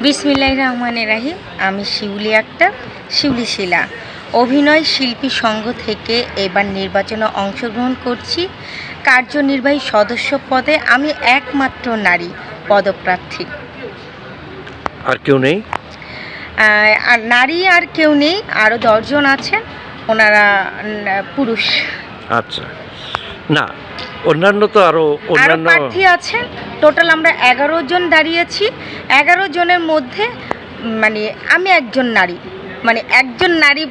বিসমিল্লাহ রহমানের রাহিম। আমি শিউলি আক্তার শিউলি শিলা। অভিনয় শিল্পী সংঘ থেকে এবার নির্বাচনে অংশগ্রহণ করছি। কার্যনির্বাহী সদস্য পদে আমি একমাত্র নারী পদপ্রার্থী। আর কেউ নেই? আর নারী আর কেউ নেই আরও দশজন আছেন। ওনারা পুরুষ। আচ্ছা। না অন্যান্য তো আরও অন্যান্য প্রার্থী আছেন টোটাল আমরা এগারো জন দাঁড়িয়েছি। এগারো জনের মধ্যে মানে আমি একজন নারী। মানে একজন নারী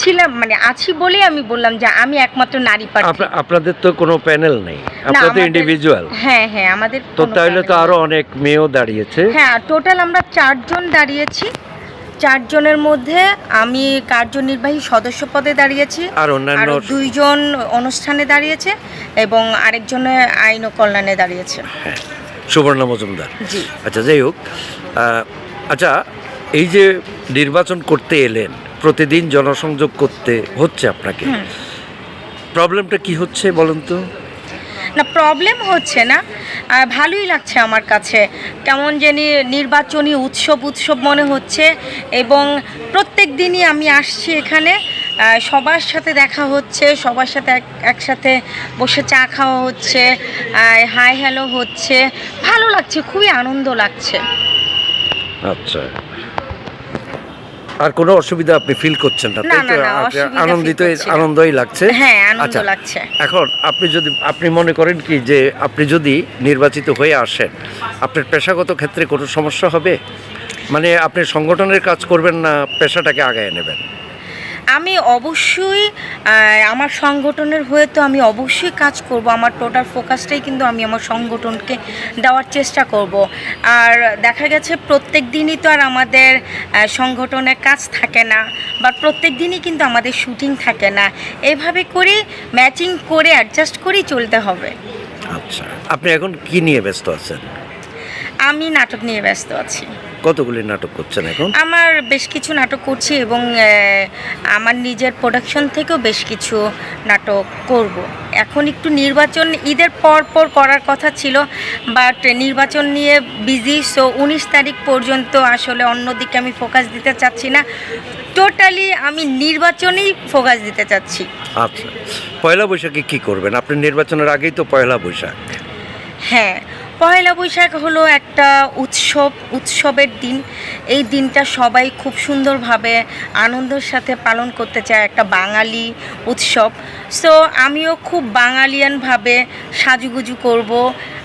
ছিলাম মানে আছি বলেই আমি বললাম যে আমি একমাত্র নারী প্রার্থী আপনাদের তো কোনো প্যানেল নেই। আপনাদের ইন্ডিভিজুয়াল হ্যাঁ হ্যাঁ আমাদের তো তাহলে তো আরও অনেক মেয়েও দাঁড়িয়েছে। হ্যাঁ টোটাল আমরা চারজন দাঁড়িয়েছি। চারজনের মধ্যে আমি কার্যনির্বাহী সদস্য পদে দাঁড়িয়েছি আর অন্যান্য দুইজন অনুষ্ঠানে দাঁড়িয়েছে এবং আরেকজনে আইন ও কল্যাণে দাঁড়িয়েছে। হ্যাঁ সুবর্ণা মজুমদার। জি। আচ্ছা যাই হোক আচ্ছা এই যে নির্বাচন করতে এলেন প্রতিদিন জনসংযোগ করতে হচ্ছে আপনাকে প্রবলেমটা কি হচ্ছে বলুন তো? না প্রবলেম হচ্ছে না। ভালোই লাগছে আমার কাছে। কেমন জানি নির্বাচনী উৎসব উৎসব মনে হচ্ছে এবং প্রত্যেক দিনই আমি আসছি এখানে। সবার সাথে দেখা হচ্ছে, সবার সাথে এক, একসাথে বসে চা খাওয়া হচ্ছে হাই হ্যালো হচ্ছে। ভালো লাগছে, খুবই আনন্দ লাগছে। আচ্ছা। আর কোনো অসুবিধা আপনি ফিল করছেন না তাই তো? feel আনন্দিত আনন্দই লাগছে? হ্যাঁ আনন্দ আচ্ছা, লাগছে। এখন আপনি যদি আপনি মনে করেন কি যে আপনি যদি নির্বাচিত হয়ে আসেন আপনার পেশাগত ক্ষেত্রে কোনো সমস্যা হবে? মানে আপনি সংগঠনের কাজ করবেন না পেশাটাকে আগায় নেবেন? আমি অবশ্যই আমার সংগঠনের হয়ে তো আমি অবশ্যই কাজ করব। আমার টোটাল ফোকাসটাই কিন্তু আমি আমার সংগঠনকে দেওয়ার চেষ্টা করব। আর দেখা গেছে প্রত্যেক দিনই তো আর আমাদের সংগঠনের কাজ থাকে না বা প্রত্যেক দিনই কিন্তু আমাদের শুটিং থাকে না। এভাবে করে ম্যাচিং করে অ্যাডজাস্ট করেই চলতে হবে। আচ্ছা। আপনি এখন কি নিয়ে ব্যস্ত আছেন? আমি নাটক নিয়ে ব্যস্ত আছি। কতগুলি নাটক করছেন এখন? আমার বেশ কিছু নাটক করছি এবং আমার নিজের প্রোডাকশন থেকেও বেশ কিছু নাটক করব। এখন একটু নির্বাচন ঈদের পর পর করার কথা ছিল বাট নির্বাচন নিয়ে বিজি সো উনিশ তারিখ পর্যন্ত আসলে অন্যদিকে আমি ফোকাস দিতে চাচ্ছি না। টোটালি আমি নির্বাচনেই ফোকাস দিতে চাচ্ছি। আচ্ছা। পয়লা বৈশাখে কি করবেন? আপনি নির্বাচনের আগেই তো পয়লা বৈশাখ। হ্যাঁ পয়লা বৈশাখ হলো একটা উৎসব, উৎসবের দিন। এই দিনটা সবাই খুব সুন্দরভাবে আনন্দের সাথে পালন করতে চায় একটা বাঙালি উৎসব। সো আমিও খুব বাঙালিয়ানভাবে সাজুগুজু করব।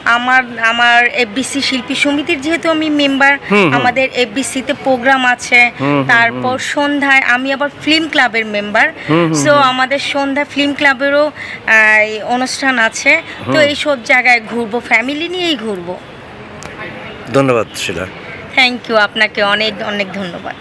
আমার আমার এফবিসি শিল্পী সমিতির যেহেতু আমি মেম্বার। আমাদের এফবিসিতে প্রোগ্রাম আছে। তারপর সন্ধ্যায় আমি আবার ফিল্ম ক্লাবের মেম্বার সো আমাদের সন্ধ্যা ফিল্ম ক্লাবেরও আহ, অনুষ্ঠান আছে। তো। এই সব জায়গায় ঘুরবো ফ্যামিলি নিয়েই ঘুরবো। ধন্যবাদ শিলা। থ্যাংক ইউ আপনাকে অনেক অনেক ধন্যবাদ।